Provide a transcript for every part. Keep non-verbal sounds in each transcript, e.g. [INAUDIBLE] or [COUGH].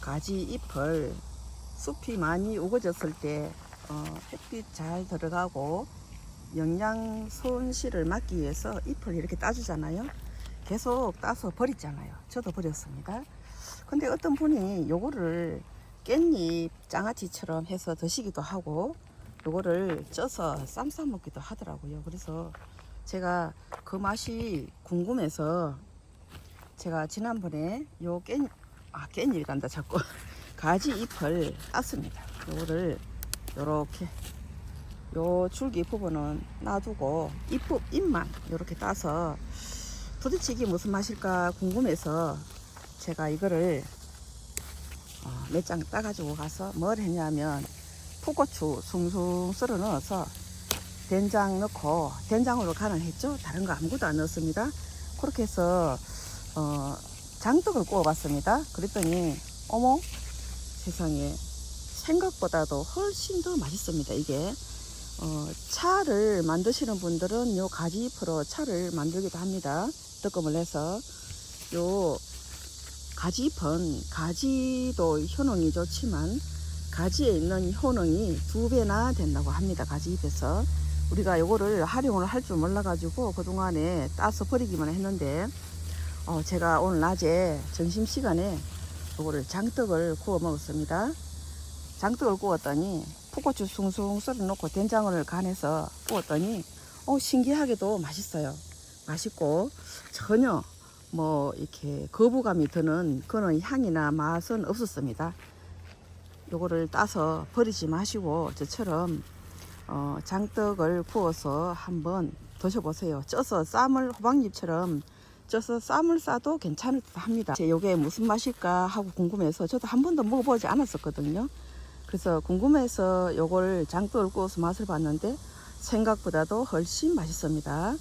가지 잎을 숲이 많이 우거졌을 때 어, 햇빛 잘 들어가고 영양 손실을 막기 위해서 잎을 이렇게 따주잖아요. 계속 따서 버리잖아요. 저도 버렸습니다. 근데 어떤 분이 요거를 깻잎 장아찌처럼 해서 드시기도 하고 요거를 쪄서 쌈 싸 먹기도 하더라고요. 그래서 제가 그 맛이 궁금해서 제가 지난번에 요 깻, 아, 깻잎 간다 자꾸. [LAUGHS] 가지 잎을 땄습니다. 요거를 요렇게 요 줄기 부분은 놔두고 잎, 잎만 요렇게 따서 도대체 이게 무슨 맛일까 궁금해서 제가 이거를 어, 몇장 따가지고 가서 뭘 했냐면 풋고추 숭숭 썰어 넣어서 된장 넣고 된장으로 간을 했죠. 다른 거 아무것도 안 넣었습니다. 그렇게 해서 어, 장떡을 구워봤습니다. 그랬더니 어머 세상에. 생각보다도 훨씬 더 맛있습니다 이게. 어, 차를 만드시는 분들은 요 가지잎으로 차를 만들기도 합니다. 뜨끔을 해서. 요 가지잎은 가지도 효능이 좋지만 가지에 있는 효능이 두 배나 된다고 합니다. 가지잎에서. 우리가 요거를 활용을 할 줄 몰라 가지고 그동안에 따서 버리기만 했는데 어, 제가 오늘 낮에 점심 시간에 요거를 장떡을 구워 먹었습니다. 장떡을 구웠더니 풋고추 숭숭 썰어 놓고 된장을 간해서 구웠더니 어, 신기하게도 맛있어요. 맛있고 전혀 뭐 이렇게 거부감이 드는 그런 향이나 맛은 없었습니다. 요거를 따서 버리지 마시고 저처럼 어, 장떡을 구워서 한번 드셔보세요. 쪄서 쌈을 호박잎처럼 쪄서 쌈을 싸도 괜찮을 듯 합니다. 제 요게 무슨 맛일까 하고 궁금해서 저도 한 번도 먹어보지 않았었거든요. 그래서 궁금해서 요걸 장떡을 구워서 맛을 봤는데 생각보다도 훨씬 맛있습니다.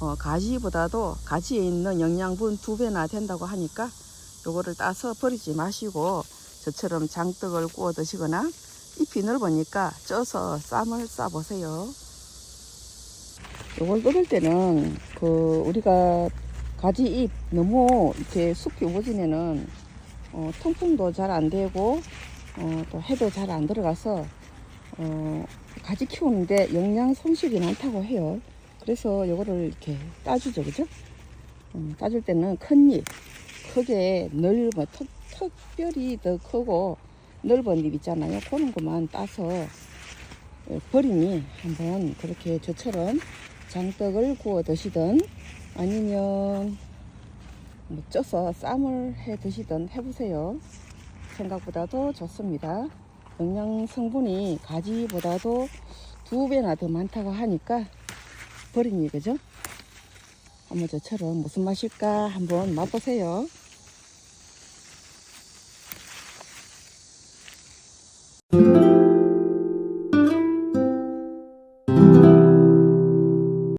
어, 가지보다도 가지에 있는 영양분 두 배나 된다고 하니까 요거를 따서 버리지 마시고 저처럼 장떡을 구워 드시거나 잎이 넓으니까 쪄서 쌈을 싸 보세요. 요걸 뜯을 때는 그 우리가 가지 잎 너무 이렇게 숲이 우거지면은 어, 통풍도 잘 안 되고 어, 또 해도 잘 안 들어가서 어, 가지 키우는데 영양 손실이 많다고 해요. 그래서 요거를 이렇게 따주죠, 그죠? 음, 따줄 때는 큰 잎, 크게 넓은, 턱, 특별히 더 크고 넓은 잎 있잖아요. 그런 것만 따서 어, 버리니 한번 그렇게 저처럼 장떡을 구워 드시든 아니면 뭐 쪄서 쌈을 해 드시든 해보세요. 생각보다도 좋습니다. 영양 성분이 가지보다도 두 배나 더 많다고 하니까 버리니 그죠? 한번 저처럼 무슨 맛일까 한번 맛보세요.